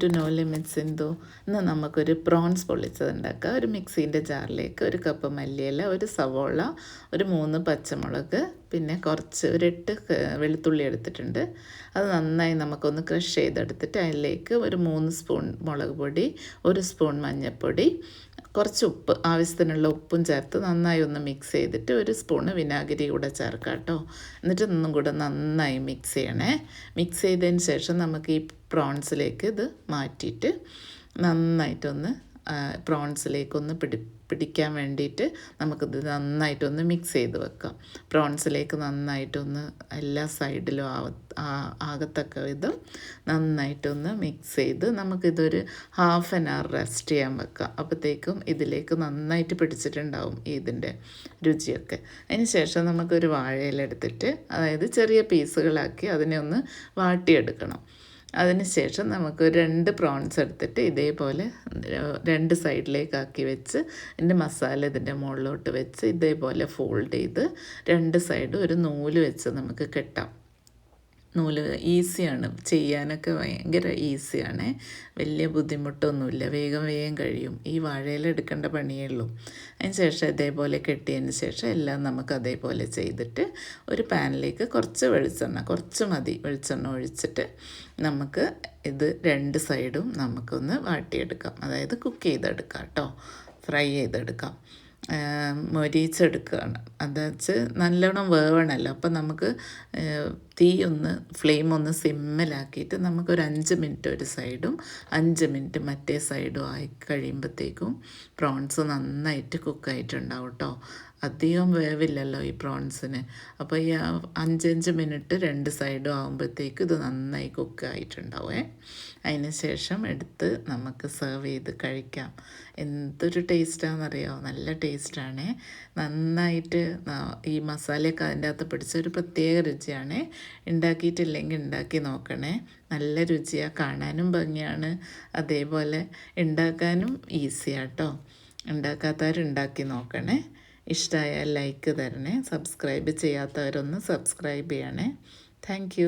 To know limits എന്തോ ഇന്ന് നമുക്കൊരു പ്രോൺസ് പൊള്ളിച്ചത് ഒരു മിക്സീന്റെ ജാറിലേക്ക് ഒരു കപ്പ് മല്ലിയില ഒരു സവോള ഒരു മൂന്ന് പച്ചമുളക് പിന്നെ കുറച്ച് ഒരു എട്ട് വെളുത്തുള്ളി എടുത്തിട്ടുണ്ട്. അത് നന്നായി നമുക്കൊന്ന് ക്രഷ് ചെയ്തെടുത്തിട്ട് അതിലേക്ക് ഒരു മൂന്ന് സ്പൂൺ മുളക് പൊടി ഒരു സ്പൂൺ മഞ്ഞൾപ്പൊടി കുറച്ച് ഉപ്പ് ആവശ്യത്തിനുള്ള ഉപ്പും ചേർത്ത് നന്നായി ഒന്ന് മിക്സ് ചെയ്തിട്ട് ഒരു സ്പൂണ് വിനാഗിരി കൂടെ ചേർക്കാം കേട്ടോ. എന്നിട്ട് ഒന്നും കൂടെ നന്നായി മിക്സ് ചെയ്യണേ. മിക്സ് ചെയ്തതിന് ശേഷം നമുക്ക് ഈ പ്രോൺസിലേക്ക് ഇത് മാറ്റിയിട്ട് നന്നായിട്ടൊന്ന് പ്രോൺസിലേക്കൊന്ന് പിടി പിടിക്കാൻ വേണ്ടിയിട്ട് നമുക്കിത് നന്നായിട്ടൊന്ന് മിക്സ് ചെയ്ത് വെക്കാം. പ്രോൺസിലേക്ക് നന്നായിട്ടൊന്ന് എല്ലാ സൈഡിലും ആവ ആകത്തക്ക വിധം നന്നായിട്ടൊന്ന് മിക്സ് ചെയ്ത് നമുക്കിതൊരു ഹാഫ് ആൻ അവർ റെസ്റ്റ് ചെയ്യാൻ വെക്കാം. അപ്പോഴത്തേക്കും ഇതിലേക്ക് നന്നായിട്ട് പിടിച്ചിട്ടുണ്ടാവും ഇതിന്റെ രുചിയൊക്കെ. അതിന് ശേഷം നമുക്കൊരു വാഴയിലെടുത്തിട്ട് അതായത് ചെറിയ പീസുകളാക്കി അതിനെ ഒന്ന് വാട്ടിയെടുക്കണം. അതിനുശേഷം നമുക്ക് രണ്ട് പ്രോൺസ് എടുത്തിട്ട് ഇതേപോലെ രണ്ട് സൈഡിലേക്കാക്കി വെച്ച് എന്റെ മസാല ഇതിന്റെ മുകളിലോട്ട് വെച്ച് ഇതേപോലെ ഫോൾഡ് ചെയ്ത് രണ്ട് സൈഡും ഒരു നൂൽ വെച്ച് നമുക്ക് കെട്ടാം. നൂൽ ഈസിയാണ്. ചെയ്യാനൊക്കെ ഭയങ്കര ഈസിയാണ്. വലിയ ബുദ്ധിമുട്ടൊന്നുമില്ല. വേഗം വേഗം കഴിയും. ഈ വാഴയില എടുക്കേണ്ട പണിയേ ഉള്ളൂ. അതിന് ശേഷം ഇതേപോലെ കെട്ടിയതിന് ശേഷം എല്ലാം നമുക്ക് അതേപോലെ ചെയ്തിട്ട് ഒരു പാനിലേക്ക് കുറച്ച് വെളിച്ചെണ്ണ കുറച്ച് മതി വെളിച്ചെണ്ണ ഒഴിച്ചിട്ട് നമുക്ക് ഇത് രണ്ട് സൈഡും നമുക്കൊന്ന് വാട്ടിയെടുക്കാം. അതായത് കുക്ക് ചെയ്തെടുക്കാം കേട്ടോ. ഫ്രൈ ചെയ്തെടുക്കാം. മൊരീച്ചെടുക്കുകയാണ്. വെച്ച് നല്ലോണം വേവണമല്ലോ. അപ്പം നമുക്ക് തീ ഒന്ന് ഫ്ലെയിം ഒന്ന് സിമ്മിലാക്കിയിട്ട് നമുക്കൊരു അഞ്ച് മിനിറ്റ് ഒരു സൈഡും അഞ്ച് മിനിറ്റ് മറ്റേ സൈഡും ആയി കഴിയുമ്പോഴത്തേക്കും പ്രോൺസ് നന്നായിട്ട് കുക്കായിട്ടുണ്ടാവും കേട്ടോ അധികം വേവില്ലല്ലോ ഈ പ്രോൺസിന് അപ്പോൾ ഈ അഞ്ചഞ്ച് മിനിറ്റ് രണ്ട് സൈഡും ആകുമ്പോഴത്തേക്കും ഇത് നന്നായി കുക്കായിട്ടുണ്ടാവേ അതിന് ശേഷം എടുത്ത് നമുക്ക് സെർവ് ചെയ്ത് കഴിക്കാം. എന്തൊരു ടേസ്റ്റാണെന്നറിയോ നല്ല ടേസ്റ്റാണ് നന്നായിട്ട് ഈ മസാലയൊക്കെ അതിന്റെ അകത്ത് പിടിച്ച ഒരു പ്രത്യേക രുചിയാണ്. ഉണ്ടാക്കിയിട്ടില്ലെങ്കിൽ ഉണ്ടാക്കി നോക്കണേ. നല്ല രുചിയാണ് കാണാനും ഭംഗിയാണ്. അതേപോലെ ഉണ്ടാക്കാനും ഈസിയാട്ടോ ഉണ്ടാക്കാത്തവരുണ്ടാക്കി നോക്കണേ. ഇഷ്ടമായാൽ ലൈക്ക് തരണേ. സബ്സ്ക്രൈബ് ചെയ്യാത്തവരൊന്ന് സബ്സ്ക്രൈബ് ചെയ്യണേ. താങ്ക്